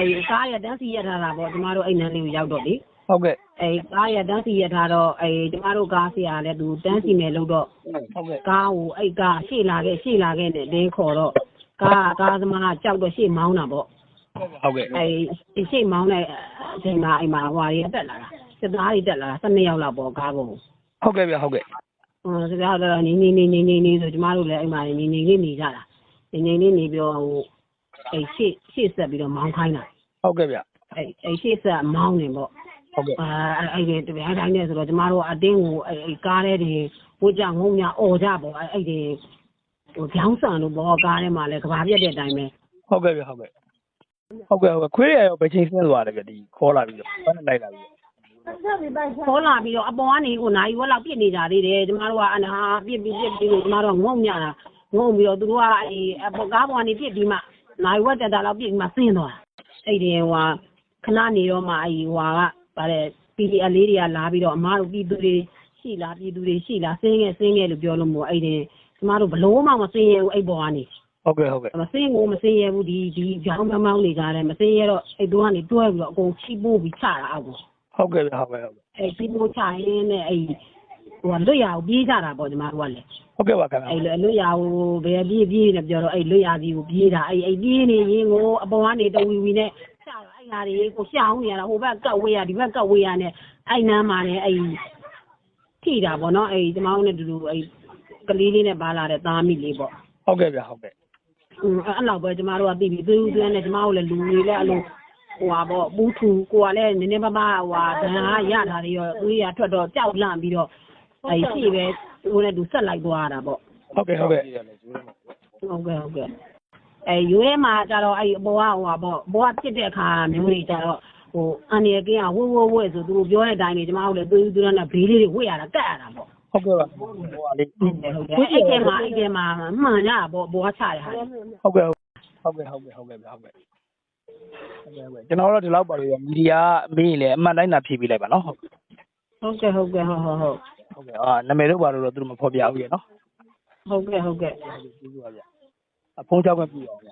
အဲ့ကားရတန်းစီရထားတာပေါ့ကျမတို့အဲ့နန်းလေးကိုရောက်တော့လေဟုတ်ကဲ့အဲ့ကားရတန်းစီရထားတော့အဲ့ကျမတို့ကားစီရလည်းသူတန်းစီမယ်လို့တော့ဟုတ်ကဲ့ကားကိုအဲ့ကားရှေ့လာခဲ့ရှေ့လာခဲ့နဲ့တင်းခေါ်တော့ကားကားသမားကြောက်တော့ရှေ့မောင်းတာပေါ့ဟုတ်ကဲ့အဲ့ရှေ့မောင်းတဲ့အချိန်မှာအဲ့မှာဟွာရီတက်လာတာစစ်သားတွေတက်လာတာ12ယောက်လောက်ပေါ့ကားကိုဟုတ်ကဲ့ဗျဟုတ်ကဲ့ဟိုစကားတော့နေနေနေနေနေနေဆိုကျမတို့လည်းအဲ့မှာနေနေလေးနေကြတာနေနေလေးနေပြီးတော့ဟို အဲ့ရှေ့ရှေ့ဆက်ပြီးတော့မောင်းခိုင်းတာဟုတ်ကဲ့ဗျအဲ့အဲ့ရှေ့ဆက်မောင်းနေပေါ့ဟုတ်ကဲ့အာအဲ့ဒီတပြားတိုင်းနဲ့ဆိုတော့ကျမတို့ကအတင်းကိုအဲ့အဲ့ကားထဲတွေဝကြငုံညာអော်ကြပေါ့အဲ့အဲ့ဒီဟိုကြောင်းဆန်လို့ဘောကားထဲမှာလည်းကဘာပြက်တဲ့အတိုင်းပဲဟုတ်ကဲ့ဗျဟုတ်ကဲ့ဟုတ်ကဲ့ဟုတ်ကဲ့ခွေးရရောဘယ်ချိန်ဆင်းသွားတယ်ဗျဒီခေါ်လာပြီးတော့ဘာနဲ့လိုက်လာပြီးခေါ်လာပြီးတော့အပေါ်ကနေကိုနိုင်ဝက်လောက်ပြစ်နေကြသေးတယ်ကျမတို့ကအနာပြစ်ပြီးပြစ်ပြီးလို့ကျမတို့ကငုံညတာငုံပြီးတော့သူတို့ကအဲ့အပေါ်ကားပေါ်ကနေပြစ်ပြီးမှ နိုင်ဝက်တက်တာလောက်ပြစ်ပြီးမှဆင်းသွားအဲ့ဒီဟိုခဏနေတော့မှအဲ့ဟိုကဗါတဲ့ PDF လေးတွေကလာပြီးတော့အမားတို့ပြည်သူတွေရှိလားပြည်သူတွေရှိလားဆင်းခဲ့ဆင်းခဲ့လို့ပြောလို့မို့အဲ့ဒီကျမတို့ဘလို့မှမဆင်းရဘူးအဲ့ပေါ်ကနေဟုတ်ကဲ့ဟုတ်ကဲ့မဆင်းကိုမဆင်းရဘူးဒီဒီကြောင်းမောင်းမောင်းနေကြတယ်မဆင်းရတော့အဲ့တို့ကနေတွဲပြီးတော့အကုန်ချိပိုးပြီးချတာအောက်ကိုဟုတ်ကဲ့ဗျဟုတ်ကဲ့ဟုတ်ကဲ့အဲ့ချိပိုးချရင်းနဲ့အဲ့ ဟိုလွတ်ရအောင်ပြေးကြတာပေါ့ကျမတို့ကလည်းဟုတ်ကဲ့ပါခင်ဗျအဲ့လွတ်ရအောင်ဘယ်ပြေးပြေးနေပြောတော့အဲ့လွတ်ရကြီးကိုပြေးတာအဲ့အဲ့ပြေးနေရင်ကိုအပေါ်ကနေတဝီဝီနဲ့ချတော့အဲ့ဟာတွေကိုရှောင်းနေရတာဟိုဘက်ကတ်ဝေးရဒီဘက်ကတ်ဝေးရနဲ့အဲ့နားမှာလည်းအဲ့ထိတာပေါ့နော်အဲ့ကျမတို့နဲ့တူတူအဲ့ကလေးလေးနဲ့ပါလာတဲ့သားမိလေးပေါ့ဟုတ်ကဲ့ဗျဟုတ်ကဲ့อืมအဲ့လောက်ပဲကျမတို့ကပြီးပြီးသွေးဦးသွေးနဲ့ကျမတို့လည်းလူတွေလည်းအဲ့လိုဟိုဟာပေါ့ပူးထူကိုကလည်းနည်းနည်းပါးပါးဟိုဟာဒဏ်ဟာရတာတွေရောသွေးရထွက်တော့ကြောက်လန့်ပြီးတော့ အဲ့ရှိပဲဟိုနဲ့သူဆက်လိုက်သွားတာပေါ့ဟုတ်ကဲ့ဟုတ်ကဲ့ဟုတ်ကဲ့ဟုတ်ကဲ့အဲယူထဲမှာကျတော့အဲ့အပေါ်ကဟိုဟာပေါ့ဘောကဖြစ်တဲ့အခါမျိုးတွေကျတော့ဟိုအန်ရကင်းကဝိုးဝိုးဝဲဆိုသူတို့ပြောတဲ့အတိုင်းနေကျမတို့လည်းသွေးဦးသွေးနဲ့ဘေးလေးတွေဝှက်ရတာကတ်ရတာပေါ့ဟုတ်ကဲ့ပါဟိုဟာလေးဟုတ်ကဲ့ဟုတ်ကဲ့အဲ့ဒီမှာအဲ့ဒီမှာမှန်ရတာပေါ့ဘောကချတဲ့ဟာဟုတ်ကဲ့ဟုတ်ကဲ့ဟုတ်ကဲ့ဟုတ်ကဲ့ဗျဟုတ်ကဲ့ဟုတ်ကဲ့ဟုတ်ကဲ့ကျွန်တော်တို့ဒီလောက်ပါလို့မီဒီယာအမေးလေအမှန်တိုင်းသာဖြေပေးလိုက်ပါနော်ဟုတ်ဟုတ်ကဲ့ဟုတ်ကဲ့ဟုတ်ဟုတ်ဟုတ် ဟုတ်ကဲ့အာနာမည်တို့ပါလို့တော့သူတို့မဖော်ပြဘူးရေနော်ဟုတ်ကဲ့ဟုတ်ကဲ့ကျေးဇူးပါဗျအဖုန်းချောက်ကပြည့်အောင်ဗျ